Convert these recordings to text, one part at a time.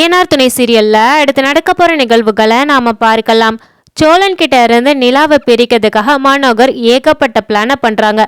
அயனார் துணை சீரியல்ல அடுத்து நடக்க போற நிகழ்வுகளை நாம பார்க்கலாம். சோழன் கிட்ட இருந்து நிலாவை பிரிக்கிறதுக்காக மனோகர் ஏகப்பட்ட பிளான பண்றாங்க.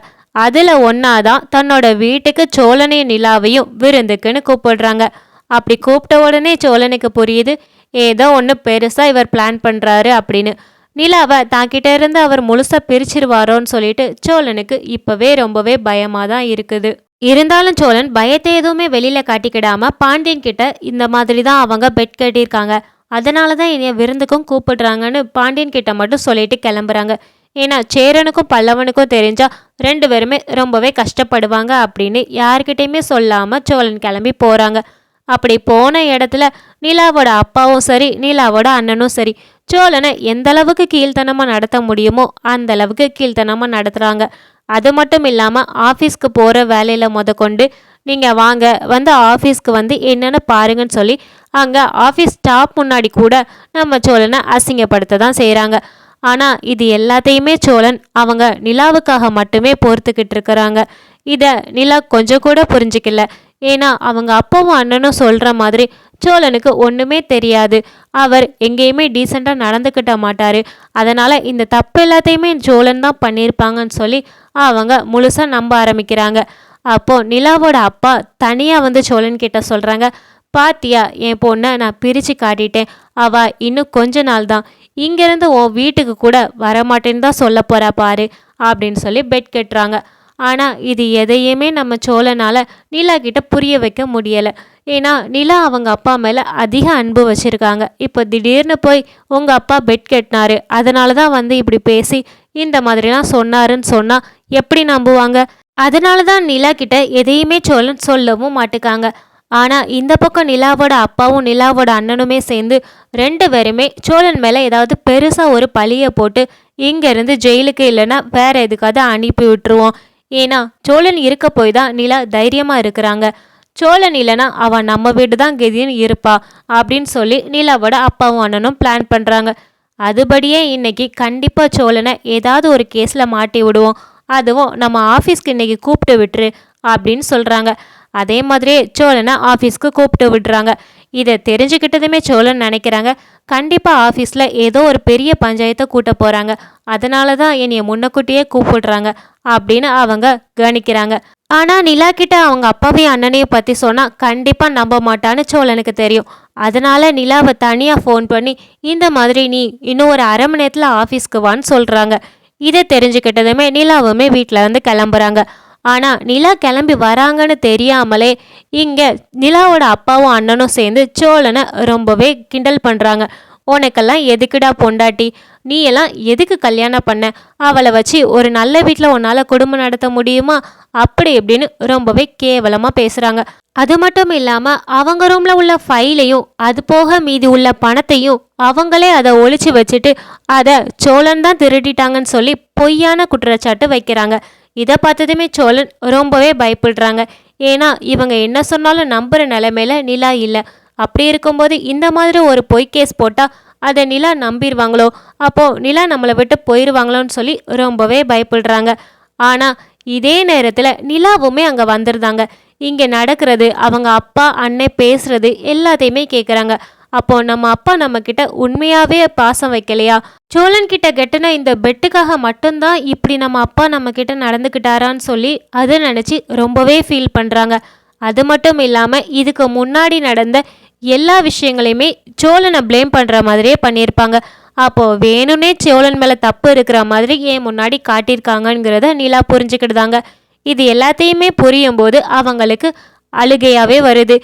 அதுல ஒன்னாதான் தன்னோட வீட்டுக்கு சோழனையும் நிலாவையும் விருந்துக்குன்னு கூப்பிடுறாங்க. அப்படி கூப்பிட்ட உடனே சோழனுக்கு புரியுது ஏதோ ஒன்று பெருசா இவர் பிளான் பண்றாரு அப்படின்னு. நிலாவை தாக்கிட்ட இருந்து அவர் முழுசா பிரிச்சிருவாரோன்னு சொல்லிட்டு சோழனுக்கு இப்பவே ரொம்பவே பயமா தான் இருக்குது. இருந்தாலும் சோழன் பயத்தை எதுவுமே வெளியில காட்டிக்கிடாம பாண்டியன் கிட்ட இந்த மாதிரி தான் அவங்க பெட் கட்டியிருக்காங்க. அதனால தான் என்னைய விருந்துக்கும் கூப்பிடுறாங்கன்னு பாண்டியன் கிட்ட மட்டும் சொல்லிட்டு கிளம்புறாங்க. ஏன்னா சேரனுக்கும் பல்லவனுக்கும் தெரிஞ்சா ரெண்டு பேருமே ரொம்பவே கஷ்டப்படுவாங்க அப்படின்னு யாருக்கிட்டேயுமே சொல்லாம சோழன் கிளம்பி போறாங்க. அப்படி போன இடத்துல நிலாவோட அப்பாவும் சரி நிலாவோட அண்ணனும் சரி சோழனை எந்த அளவுக்கு கீழ்த்தனமாக நடத்த முடியுமோ அந்த அளவுக்கு கீழ்த்தனமாக நடத்துகிறாங்க அது மட்டும் இல்லாமல் ஆஃபீஸ்க்கு போகிற வேலையில் முதற்கொண்டு கொண்டு நீங்கள் வாங்க வந்து ஆஃபீஸ்க்கு வந்து என்னென்னு பாருங்கன்னு சொல்லி அங்கே ஆஃபீஸ் ஸ்டாப் முன்னாடி கூட நம்ம சோழனை அசிங்கப்படுத்த தான் செய்கிறாங்க ஆனால் இது எல்லாத்தையுமே சோழன் அவங்க நிலாவுக்காக மட்டுமே பொறுத்துக்கிட்டு இருக்கிறாங்க. இதை நிலா கொஞ்சம் கூட புரிஞ்சிக்கல. ஏன்னா அவங்க அப்பாவும் அண்ணனும் சொல்கிற மாதிரி சோழனுக்கு ஒன்றுமே தெரியாது. அவர் எங்கேயுமே டீசெண்டாக நடந்துக்கிட்ட மாட்டார். அதனால் இந்த தப்பு எல்லாத்தையுமே சோழன் தான் பண்ணியிருப்பாங்கன்னு சொல்லி அவங்க முழுசாக நம்ப ஆரம்பிக்கிறாங்க. அப்போது நிலாவோட அப்பா தனியாக வந்து சோழன் கிட்ட சொல்கிறாங்க பாத்தியா என் பொண்ணை நான் பிரித்து காட்டிட்டேன். அவள் இன்னும் கொஞ்ச நாள் தான். இங்கேருந்து உன் வீட்டுக்கு கூட வரமாட்டேன்னு தான் சொல்ல போகிறா பாரு அப்படின்னு சொல்லி பெட் கட்டுறாங்க. ஆனால் இது எதையுமே நம்ம சோழனால் நிலா கிட்ட புரிய வைக்க முடியலை. ஏன்னா நிலா அவங்க அப்பா மேலே அதிக அன்பு வச்சுருக்காங்க. இப்போ திடீர்னு போய் உங்கள் அப்பா பெட் கட்டினாரு. அதனால தான் வந்து இப்படி பேசி இந்த மாதிரிலாம் சொன்னாருன்னு சொன்னால் எப்படி நம்புவாங்க? அதனால தான் நிலா கிட்ட எதையுமே சோழன் சொல்லவும் மாட்டுக்காங்க. ஆனால் இந்த பக்கம் நிலாவோட அப்பாவும் நிலாவோட அண்ணனுமே சேர்ந்து ரெண்டு பேருமே சோழன் மேலே ஏதாவது பெருசாக ஒரு பழியை போட்டு இங்கேருந்து ஜெயிலுக்கு இல்லைன்னா வேற எதுக்காவது அனுப்பி விட்டுருவோம். ஏன்னா சோழன் இருக்க போய் தான் நிலா தைரியமாக இருக்கிறாங்க. சோழன் இல்லைனா அவன் நம்ம வீடு தான் கெதின்னு இருப்பா அப்படின்னு சொல்லி நிலாவோட அப்பாவும் அண்ணனும் பிளான் பண்ணுறாங்க அதுபடியே இன்னைக்கு கண்டிப்பாக சோழனை ஏதாவது ஒரு கேஸில் மாட்டி விடுவோம். அதுவும் நம்ம ஆஃபீஸ்க்கு இன்னைக்கு கூப்பிட்டு விட்டுரு அப்படின்னு சொல்கிறாங்க அதே மாதிரியே சோழனை ஆஃபீஸ்க்கு கூப்பிட்டு விடுறாங்க இதை தெரிஞ்சுக்கிட்டதுமே சோழன் நினைக்கிறாங்க. கண்டிப்பாக ஆஃபீஸில் ஏதோ ஒரு பெரிய பஞ்சாயத்தை கூட்ட போகிறாங்க அதனால தான் என்னைய முன்னக்கூட்டியே கூப்பிடுறாங்க அப்படின்னு அவங்க கவனிக்கிறாங்க. ஆனால் நிலா கிட்ட அவங்க அப்பாவையும் அண்ணனையும் பற்றி சொன்னால் கண்டிப்பாக நம்ப மாட்டான்னு சோழனுக்கு தெரியும். அதனால நிலாவை தனியாக ஃபோன் பண்ணி இந்த மாதிரி நீ இன்னும் ஒரு அரை மணி நேரத்தில் ஆஃபீஸ்க்கு வான்னு சொல்கிறாங்க இதை தெரிஞ்சுக்கிட்டதுமே நிலாவுமே வீட்டில் வந்து கிளம்புறாங்க. ஆனால் நிலா கிளம்பி வராங்கன்னு தெரியாமலே இங்கே நிலாவோட அப்பாவும் அண்ணனும் சேர்ந்து சோழனை ரொம்பவே கிண்டல் பண்ணுறாங்க உனக்கெல்லாம் எதுக்குடா பொண்டாட்டி? நீ எல்லாம் எதுக்கு கல்யாணம் பண்ண? அவளை வச்சு ஒரு நல்ல வீட்டில் உன்னால் குடும்பம் நடத்த முடியுமா? அப்படி இப்படின்னு ரொம்பவே கேவலமாக பேசுகிறாங்க அது மட்டும் இல்லாமல் அவங்க ரூமில் உள்ள ஃபைலையும் அது போக மீதி உள்ள பணத்தையும் அவங்களே அதை ஒழிச்சு வச்சுட்டு அதை சோழன் தான் திருடிட்டாங்கன்னு சொல்லி பொய்யான குற்றச்சாட்டு வைக்கிறாங்க. இதை பார்த்ததுமே சோழன் ரொம்பவே பயப்படுறாங்க. ஏன்னா இவங்க என்ன சொன்னாலும் நம்புகிற நிலைமையில நிலா இல்லை. அப்படி இருக்கும்போது இந்த மாதிரி ஒரு பொய் கேஸ் போட்டால் அதை நிலா நம்பிடுவாங்களோ? அப்போது நிலா நம்மளை விட்டு போயிடுவாங்களோன்னு சொல்லி ரொம்பவே பயப்படுறாங்க. ஆனால் இதே நேரத்தில் நிலாவுமே அங்கே வந்துருந்தாங்க இங்கே நடக்கிறது அவங்க அப்பா அன்னை பேசுகிறது எல்லாத்தையுமே கேட்குறாங்க அப்போ நம்ம அப்பா நம்ம கிட்ட உண்மையாவே பாசம் வைக்கலையா? சோழன் கிட்ட கெட்டின இந்த பெட்டுக்காக மட்டும்தான் இப்படி நம்ம அப்பா நம்ம கிட்ட நடந்துக்கிட்டாரான்னு சொல்லி அதை நினச்சி ரொம்பவே ஃபீல் பண்ணுறாங்க அது மட்டும் இல்லாமல் இதுக்கு முன்னாடி நடந்த எல்லா விஷயங்களையுமே சோழனை ப்ளேம் பண்ணுற மாதிரியே பண்ணியிருப்பாங்க. அப்போது வேணும்னே சோழன் மேலே தப்பு இருக்கிற மாதிரி ஏன் முன்னாடி காட்டியிருக்காங்கங்கிறத நிலா புரிஞ்சுக்கிட்டுதாங்க. இது எல்லாத்தையுமே புரியும் போது அவங்களுக்கு அழுகையாகவே வருது.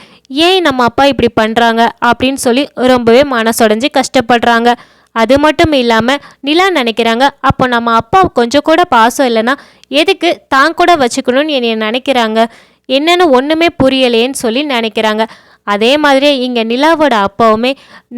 ஏன் நம்ம அப்பா இப்படி பண்ணுறாங்க அப்படின்னு சொல்லி ரொம்பவே மனசொடைஞ்சு கஷ்டப்படுறாங்க. அது மட்டும் இல்லாமல் நிலா நினைக்கிறாங்க. அப்போ நம்ம அப்பா கொஞ்சம் கூட பாசம் இல்லைன்னா எதுக்கு தான் கூட வச்சுக்கணும்னு என்னை நினைக்கிறாங்க? என்னென்னு ஒன்றுமே புரியலேன்னு சொல்லி நினைக்கிறாங்க. அதே மாதிரி இங்கே நிலாவோட அப்பாவுமே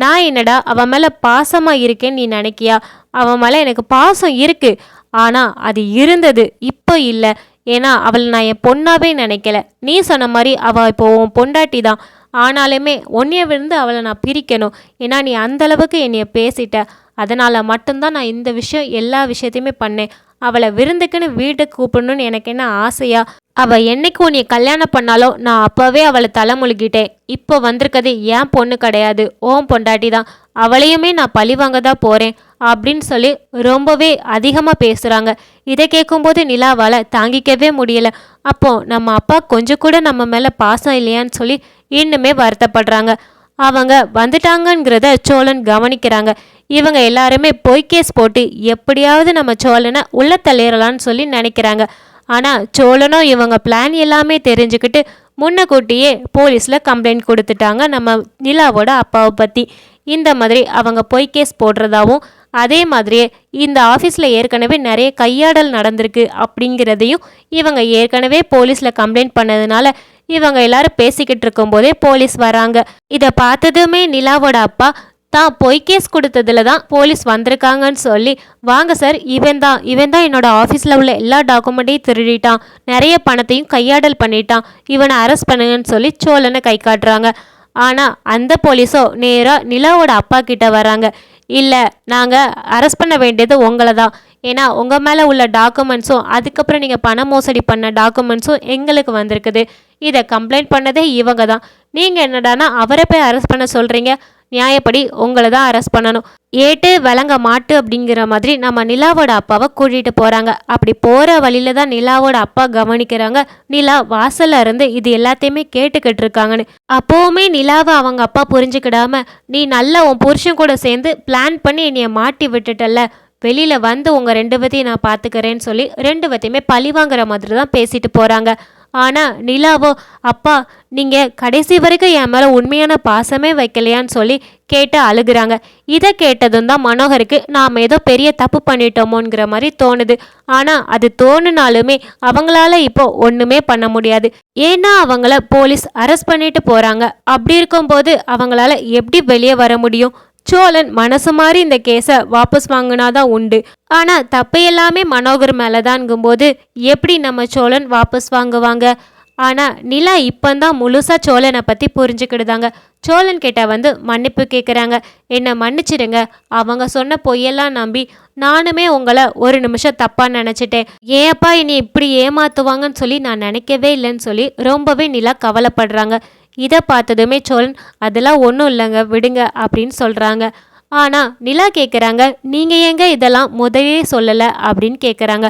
நான் என்னடா அவன் மேலே பாசமாக இருக்கேன்னு நீ நினைக்கியா? அவன் மேலே எனக்கு பாசம் இருக்குது ஆனால் அது இருந்தது இப்போ இல்லை. ஏன்னா அவளை நான் என் பொண்ணாகவே நினைக்கல. நீ சொன்ன மாதிரி அவள் இப்போ உன் பொண்டாட்டி தான். ஆனாலுமே உன்னைய விழுந்து அவளை நான் பிரிக்கணும். ஏன்னா நீ அந்த அளவுக்கு என்னைய பேசிட்ட. அதனால் மட்டும்தான் நான் இந்த விஷயம் எல்லா விஷயத்தையுமே பண்ணேன். அவளை விருந்துக்குன்னு வீட்டுக்கு கூப்பிடணும்னு எனக்கு என்ன ஆசையாக அவ என்னைக்கு உன்னை கல்யாணம் பண்ணாலோ நான் அப்பவே அவளை தலைமுழுகிட்டேன். இப்போ வந்திருக்கிறது ஏன் பொண்ணு கிடையாது. ஓம் பொண்டாட்டி தான். அவளையுமே நான் பழி வாங்க தான் போறேன் அப்படின்னு சொல்லி ரொம்பவே அதிகமாக பேசுகிறாங்க இதை கேட்கும்போது நிலாவால் தாங்கிக்கவே முடியல. அப்போ நம்ம அப்பா கொஞ்சம் கூட நம்ம மேலே பாசம் இல்லையான்னு சொல்லி இன்னுமே வருத்தப்படுறாங்க. அவங்க வந்துட்டாங்கங்கிறத சோழன் கவனிக்கிறாங்க. இவங்க எல்லாருமே பொய் கேஸ் போட்டு எப்படியாவது நம்ம சோழனை உள்ள தள்ளிடலான்னு சொல்லி நினைக்கிறாங்க. ஆனால் சோழனும் இவங்க பிளான் எல்லாமே தெரிஞ்சுக்கிட்டு முன்னக்கூட்டியே போலீஸில் கம்ப்ளைண்ட் கொடுத்துட்டாங்க நம்ம நிலாவோட அப்பாவை பற்றி இந்த மாதிரி அவங்க பொய் கேஸ் போடுறதாவும் அதே மாதிரியே இந்த ஆஃபீஸில் ஏற்கனவே நிறைய கையாடல் நடந்திருக்கு அப்படிங்கிறதையும் இவங்க ஏற்கனவே போலீஸில் கம்ப்ளைண்ட் பண்ணதுனால இவங்க எல்லாரும் பேசிக்கிட்டு இருக்கும்போதே போலீஸ் வராங்க. இதை பார்த்ததுமே நிலாவோட அப்பா தான் பொய் கேஸ் கொடுத்ததுல தான் போலீஸ் வந்திருக்காங்கன்னு சொல்லி வாங்க சார் இவன் தான் இவன் தான் என்னோட ஆஃபீஸில் உள்ள எல்லா டாக்குமெண்ட்டையும் திருடிட்டான். நிறைய பணத்தையும் கையாடல் பண்ணிட்டான். இவனை அரெஸ்ட் பண்ணுங்கன்னு சொல்லி சோழனை கை காட்டுறாங்க. ஆனால் அந்த போலீஸோ நேராக நிலாவோட அப்பா கிட்ட வராங்க. இல்லை நாங்கள் அரெஸ்ட் பண்ண வேண்டியது உங்களை தான். ஏன்னா உங்கள் மேலே உள்ள டாக்குமெண்ட்ஸும் அதுக்கப்புறம் நீங்கள் பண மோசடி பண்ண டாக்குமெண்ட்ஸும் எங்களுக்கு வந்திருக்குது. இதை கம்ப்ளைண்ட் பண்ணதே இவங்க தான். நீங்கள் என்னடானா அவரை போய் அரெஸ்ட் பண்ண சொல்கிறீங்க நியாயப்படி உங்களை தான் அரெஸ்ட் பண்ணணும். ஏட்டு விளங்க மாட்டு அப்படிங்கிற மாதிரி நம்ம நிலாவோட அப்பாவை கூட்டிகிட்டு போகிறாங்க அப்படி போகிற வழியில தான் நிலாவோட அப்பா கவனிக்கிறாங்க. நிலா வாசல்ல இருந்து இது எல்லாத்தையுமே கேட்டுக்கிட்டு இருக்காங்கன்னு. அப்போவுமே நிலாவை அவங்க அப்பா புரிஞ்சுக்கிடாம நீ நல்லா உன் புருஷன் கூட சேர்ந்து பிளான் பண்ணி என்னைய மாட்டி விட்டுட்டல்ல. வெளியில் வந்து உங்கள் ரெண்டு பேத்தையும் நான் பார்த்துக்கிறேன்னு சொல்லி ரெண்டு பேத்தையுமே பழி வாங்குற மாதிரி தான் பேசிட்டு போகிறாங்க ஆனால் நிலாவோ அப்பா நீங்கள் கடைசி வரைக்கும் என் மேலே உண்மையான பாசமே வைக்கலையான்னு சொல்லி கேட்டு அழுகுறாங்க. இதை கேட்டதும் தான் மனோகருக்கு நாம் ஏதோ பெரிய தப்பு பண்ணிட்டோமோங்கிற மாதிரி தோணுது. ஆனால் அது தோணுனாலுமே அவங்களால இப்போ ஒன்றுமே பண்ண முடியாது. ஏன்னா அவங்கள போலீஸ் அரெஸ்ட் பண்ணிட்டு போகிறாங்க அப்படி இருக்கும்போது அவங்களால எப்படி வெளியே வர முடியும்? சோழன் மனசு மாதிரி இந்த கேஸை வாபஸ் வாங்கினாதான் உண்டு. ஆனால் தப்பையெல்லாமே மனோகர் மேலே தான்ங்கும்போது எப்படி நம்ம சோழன் வாபஸ் வாங்குவாங்க? ஆனால் நிலா இப்போந்தான் முழுசாக சோழனை பற்றி புரிஞ்சுக்கிடுதாங்க. சோழன் கிட்ட வந்து மன்னிப்பு கேட்குறாங்க என்னை மன்னிச்சிடுங்க. அவங்க சொன்ன பொய்யெல்லாம் நம்பி நானுமே உங்களை ஒரு நிமிஷம் தப்பாக நினச்சிட்டேன். ஏன்ப்பா இனி இப்படி ஏமாற்றுவாங்கன்னு சொல்லி நான் நினைக்கவே இல்லைன்னு சொல்லி ரொம்பவே நிலா கவலைப்படுறாங்க. இதை பார்த்ததுமே சோழன் அதெல்லாம் ஒன்றும் இல்லைங்க விடுங்க அப்படின்னு சொல்கிறாங்க ஆனால் நிலா கேட்குறாங்க நீங்கள் ஏங்க இதெல்லாம் முதலே சொல்லலை? அப்படின்னு கேட்குறாங்க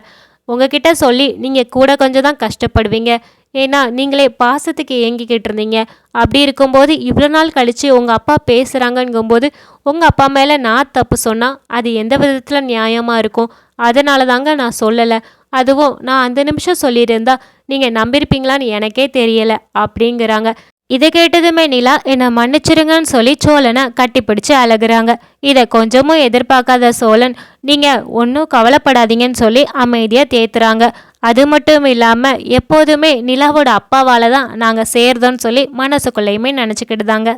உங்ககிட்ட சொல்லி நீங்கள் கூட கொஞ்சம் தான் கஷ்டப்படுவீங்க. ஏன்னா நீங்களே பாசத்துக்கு ஏங்கிக்கிட்டு இருந்தீங்க. அப்படி இருக்கும்போது இவ்வளோ நாள் கழித்து உங்கள் அப்பா பேசுகிறாங்கங்கும்போது உங்கள் அப்பா மேலே நான் தப்பு சொன்னால் அது எந்த விதத்தில் நியாயமாக இருக்கும்? அதனால தாங்க நான் சொல்லலை. அதுவும் நான் அந்த நிமிஷம் சொல்லியிருந்தா நீங்கள் நம்பியிருப்பீங்களான்னு எனக்கே தெரியலை அப்படிங்கிறாங்க. இதை கேட்டதுமே நிலா என்னை மன்னிச்சிருங்கன்னு சொல்லி சோழனை கட்டிப்பிடிச்சு அழகுறாங்க. இதை கொஞ்சமும் எதிர்பார்க்காத சோழன் நீங்கள் ஒன்றும் கவலைப்படாதீங்கன்னு சொல்லி அமைதியாக தேத்துறாங்க. அது மட்டும் இல்லாமல் எப்போதுமே நிலாவோட அப்பாவால் தான் நாங்கள் சேர்ந்தோன்னு சொல்லி மனசுக்குள்ளேயுமே நினச்சிக்கிட்டு தாங்க